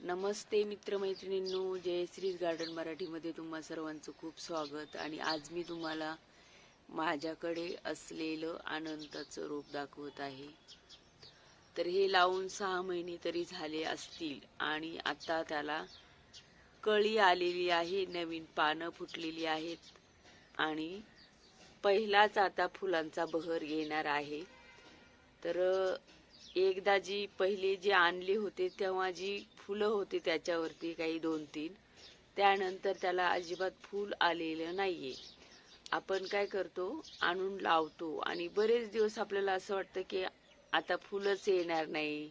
नमस्ते मित्रमैत्रिणींनो जयश्रीज garden मराठीमध्ये तुम्हा सर्वांचं खूप स्वागत आणि आज मी तुम्हाला माझ्याकडे असलेलं आनंदाचं रूप दाखवत आहे. तर हे लावून सहा महिने तरी झाले असतील आणि आता त्याला कळी आलेली आहे नवीन पानं फुटलेली आहेत आणि पहिलाच आता फुलांचा बहर येणार आहे. तर एकदा जी पहिले जे आणले होते तेव्हा जी फुलं होती त्याच्यावरती काही दोन तीन त्यानंतर त्याला अजिबात फूल आलेलं नाहीये. आपण काय करतो आणून लावतो आणि बरेच दिवस आपल्याला असं वाटतं की आता फुलंच येणार नाही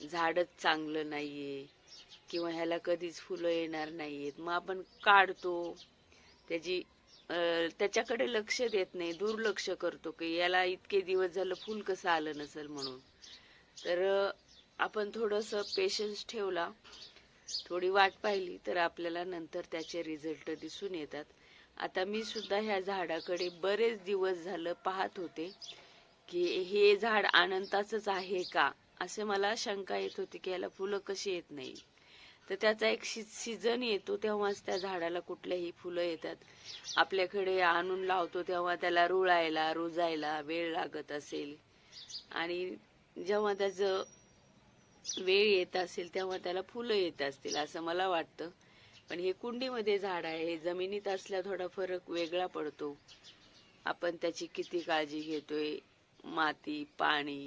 झाडच चांगलं नाहीये किंवा ह्याला कधीच फुलं येणार नाहीयेत. मग आपण काढतो त्याची त्याच्याकडे लक्ष देत नाही दुर्लक्ष करतो की याला इतके दिवस झालं फुल कसं आलं नसेल म्हणून. तर आपण थोडंसं पेशन्स ठेवला. थोडी वाट पाहिली तर आपल्याला नंतर त्याचे रिझल्ट दिसून येतात. आता मी सुद्धा ह्या झाडाकडे बरेच दिवस झालं पाहत होते की हे झाड अनंताचंच आहे का? असे मला शंका येत होती की याला फुलं कशी येत नाही? तर त्याचा एक शि सीझन येतो तेव्हाच त्या झाडाला कुठल्याही फुलं येतात. आपल्याकडे आणून लावतो तेव्हा त्याला रुळायला रुजायला वेळ लागत असेल. आणि जेव्हा त्याचं वेळ येत असेल तेव्हा त्याला फुलं येत असतील असं मला वाटतं. पण हे कुंडीमध्ये झाड आहे हे जमिनीत असल्या थोडा फरक वेगळा पडतो. आपण त्याची किती काळजी घेतोय? माती पाणी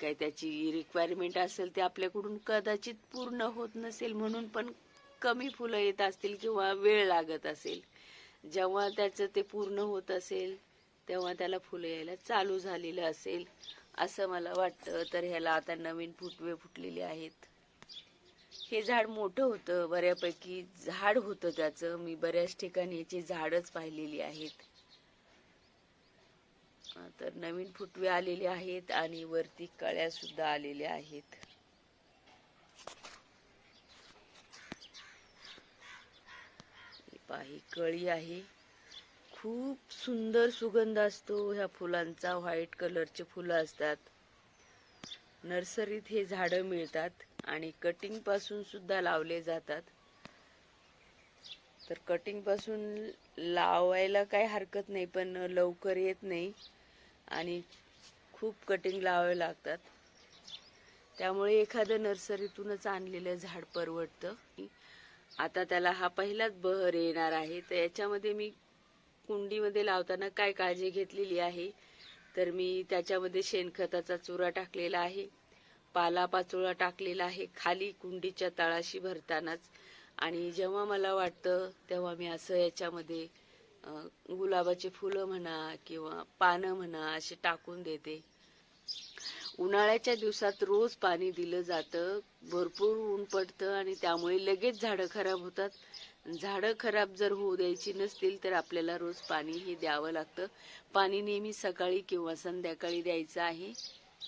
काय त्याची रिक्वायरमेंट असेल ते आपल्याकडून कदाचित पूर्ण होत नसेल म्हणून पण कमी फुलं येत असतील किंवा वेळ लागत असेल. जेव्हा त्याचं ते पूर्ण होत असेल तेव्हा त्याला फुलं यायला चालू झालेलं असेल. असं मला वाटतं. तर ह्याला आता नवीन फुटवे फुटलेले आहेत. हे झाड मोठं होतं. बऱ्यापैकी झाड होतं त्याचं. मी बऱ्याच ठिकाणी याची झाडच पाहिलेली आहेत. तर नवीन फुटवे आलेले आहेत आणि वरती कळ्या सुद्धा आलेल्या आहेत. पाही कळी आहे. खूप सुंदर सुगंध असतो ह्या फुलांचा. व्हाईट कलरचे फुलं असतात. नर्सरीत हे झाडं मिळतात आणि कटिंगपासून सुद्धा लावले जातात. तर कटिंगपासून लावायला काही हरकत नाही पण लवकर येत नाही आणि खूप कटिंग लावावे लागतात. त्यामुळे एखादं नर्सरीतूनच आणलेलं झाड परवडतं. आता त्याला हा पहिलाच बहर येणार आहे. तर याच्यामध्ये मी कुंडीमध्ये लावताना काय काळजी घेतलेली आहे? तर मी त्याच्यामध्ये शेणखताचा चुरा टाकलेला आहे. पालापाचोळा टाकलेला आहे. खाली कुंडीच्या तळाशी भरतानाच. आणि जेव्हा मला वाटतं तेव्हा मी असं याच्यामध्ये गुलाबाचे फुलं म्हणा किंवा पानं म्हणा असे टाकून देते. उन्हाळ्याच्या दिवसात रोज पाणी दिलं जातं. भरपूर ऊन पडतं आणि त्यामुळे लगेच झाडं खराब होतात. झाडं खराब जर होऊ द्यायची नसतील तर आपल्याला रोज पाणी हे द्यावं लागतं. पाणी नेहमी सकाळी किंवा संध्याकाळी द्यायचं आहे.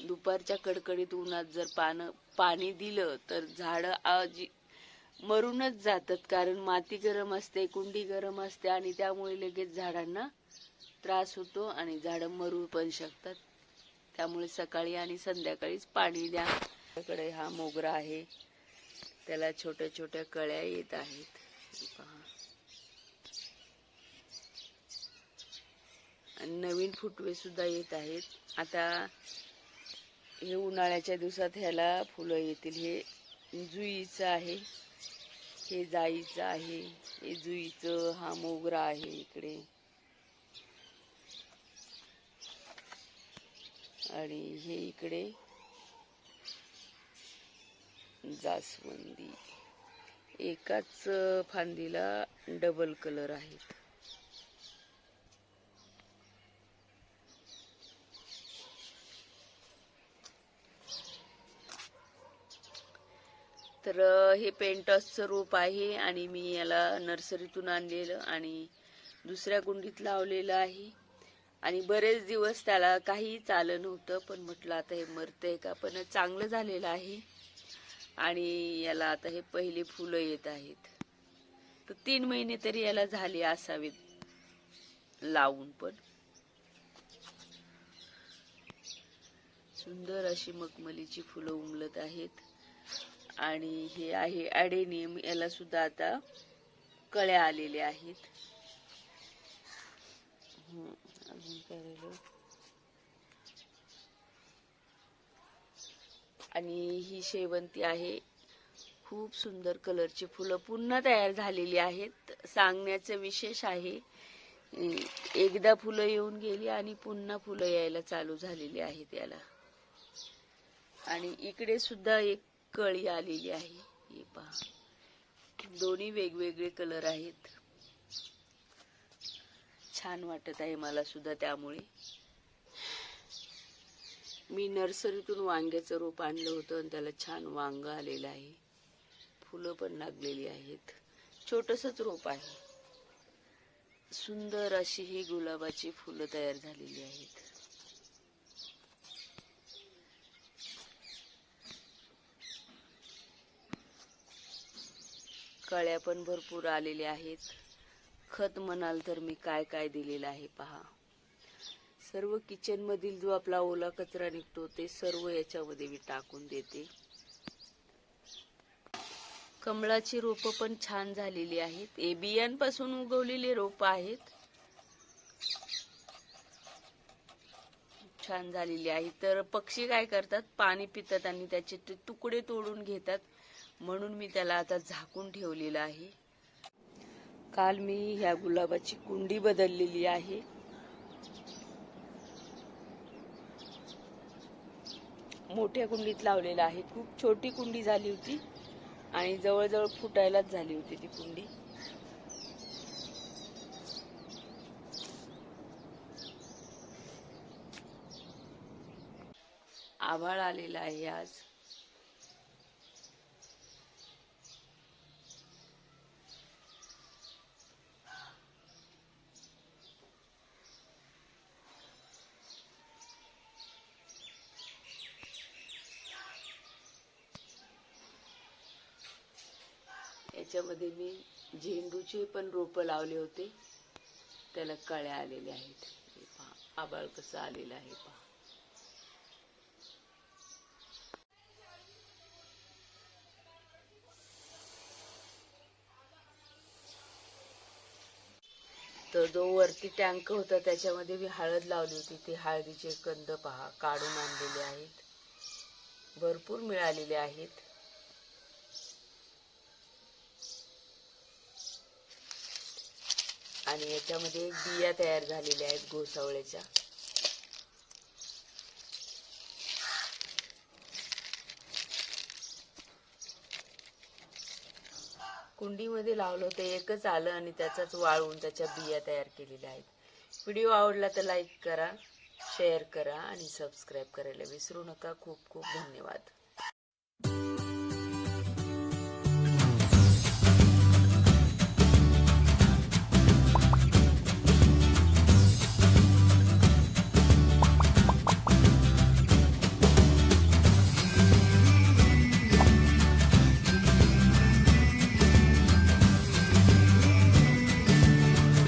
दुपारच्या कडकडीत उन्हात जर पानं पाणी दिलं तर झाडं आ- जी- मरूनच जातात कारण माती गरम असते कुंडी गरम असते आणि त्यामुळे लगेच झाडांना त्रास होतो आणि झाडं मरू पण शकतात. त्यामुळे सकाळी आणि संध्याकाळीच पाणी द्या. आपल्याकडे हा मोगरा आहे. त्याला छोट्या छोट्या कळ्या येत आहेत. आणि नवीन फुटवे सुद्धा येत आहेत. आता हे उन्हाळ्याच्या दिवसात ह्याला फुलं येतील. हे जुईचं आहे. हे जाईचं आहे. हे जुईचं हा मोगरा आहे इकडे. आणि हे इकडे जास्वंदी. एकाच फांदीला डबल कलर आहेत. तर हे पेंटॉसचं रोप आहे आणि मी याला नर्सरीतून आणलेलं आणि दुसऱ्या कुंडीत लावलेलं आहे. आणि बरेच दिवस त्याला काही चालं नव्हतं पण म्हटलं आता हे मरतंय का? पण चांगलं झालेलं आहे. आणि याला आता हे पहिले फुलं येत आहेत. तर तीन महिने तरी याला झाले असावेत लावून पण. सुंदर अशी मखमलीची फुलं उमलत आहेत. आणि हे आहे ॲडेनियम याला सुद्धा आता कळ्या आलेल्या आहेत. अजून काय आणि ही शेवंती आहे. खूप सुंदर कलरची फुलं पुन्हा तयार झालेली आहेत. सांगण्याचं विशेष आहे एकदा फुलं येऊन गेली आणि पुन्हा फुलं यायला चालू झालेली आहेत याला. आणि इकडे सुद्धा एक कळी आलेली आहे. हे पहा. दोन्ही वेगवेगळे कलर आहेत. छान वाटत आहे मला सुद्धा त्यामुळे. मी नर्सरीतून वांग्याचं रोप आणलं होतं आणि त्याला छान वांग आलेलं आहे. फुलं पण लागलेली आहेत. छोटंसंच रोप आहे. सुंदर अशी ही गुलाबाची फुलं तयार झालेली आहेत. कळ्या पण भरपूर आलेल्या आहेत. खत म्हणाल तर मी काय काय दिलेलं आहे पहा. सर्व किचन मधील जो आपला ओला कचरा निघतो ते सर्व याच्यामध्ये मी टाकून देते. कमळाची रोपं पण छान झालेली आहेत. ए बियांपासून उगवलेली रोपं आहेत. छान झालेली आहे. तर पक्षी काय करतात? पाणी पितात आणि त्याचे ते तुकडे तोडून घेतात. म्हणून मी त्याला आता झाकून ठेवलेलं आहे. काल मी ह्या गुलाबाची कुंडी बदललेली आहे. मोठ्या कुंडीत लावलेला आहे. खूप छोटी कुंडी झाली होती आणि जवळजवळ फुटायलाच झाली होती ती कुंडी. आभाळ आलेला आहे आज. त्याच्यामध्ये मी झेंडूचे पण रोपं लावले होते. त्याला कळ्या आलेल्या आहेत. हे पहा आबाळ कसं आलेलं आहे पहा. तर जो वरती टँक होता त्याच्यामध्ये मी हळद लावली होती. ते हळदीचे कंद पहा काढून आणलेले आहेत. भरपूर मिळालेले आहेत. आणि याच्यामध्ये बिया तयार झालेल्या आहेत घोसावळ्याच्या कुंडीमध्ये लावलं होतं एकच आलं आणि त्याचाच वाळवून त्याच्या बिया तयार केलेल्या आहेत. व्हिडिओ आवडला तर लाईक करा शेअर करा आणि सबस्क्राईब करायला विसरू नका. खूप खूप धन्यवाद.